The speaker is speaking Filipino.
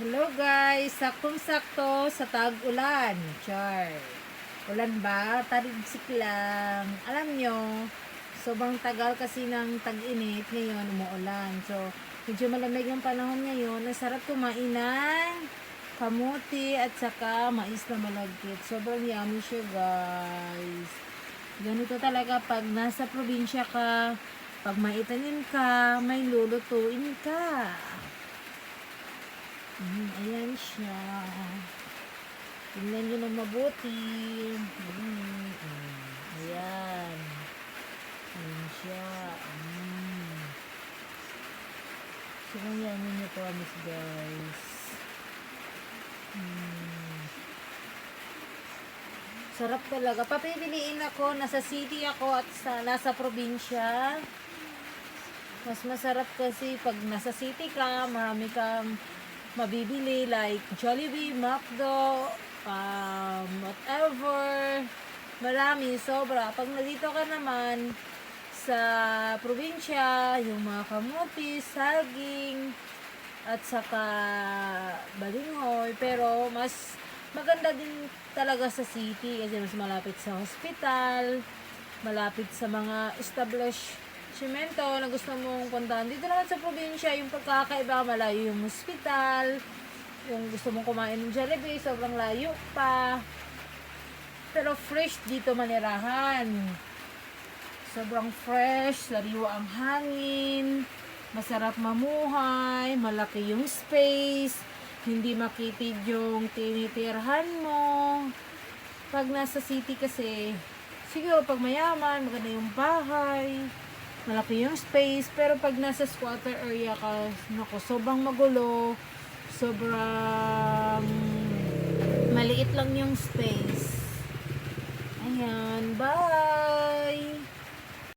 Hello guys, saktong-sakto sa tag-ulan. Char. Ulan ba? Tarigsik lang. Alam nyo, sobrang tagal kasi ng tag-init ngayon, umuulan. So, medyo malamig ang panahon ngayon. Ang sarap kumain ng kamuti at saka mais na malagkit. Sobrang yummy siya guys. Ganito talaga pag nasa probinsya ka, pag maitanim ka, may lulutuin ka. Mm, ayan siya. Tingnan nyo na mabuti. Mm, mm, ayan. Ayan siya. Mm. So, kung yan nyo promise guys. Mm. Sarap talaga. Papipiliin ako, nasa city ako at sa, nasa probinsya. Mas masarap kasi pag nasa city ka, marami kang mabibili like Jollibee, McDo, um, whatever. Marami, sobra. Pag nandito ka naman sa probinsya, yung mga kamuti, saging, at saka balingoy. Pero mas maganda din talaga sa city kasi mas malapit sa hospital, malapit sa mga establishmento na gusto mong puntahan. Dito naman sa probinsya, yung pagkakaiba, malayo yung hospital, yung gusto mong kumain ng Jollibee, sobrang layo pa. Pero fresh dito manirahan. Sobrang fresh, sariwa ang hangin, masarap mamuhay, malaki yung space, hindi makitid yung tinitirhan mo. Pag nasa city kasi, siguro pag mayaman, maganda yung bahay, malaki yung space, pero pag nasa squatter area ka, naku, sobrang magulo, sobrang maliit lang yung space. Ayan, bye!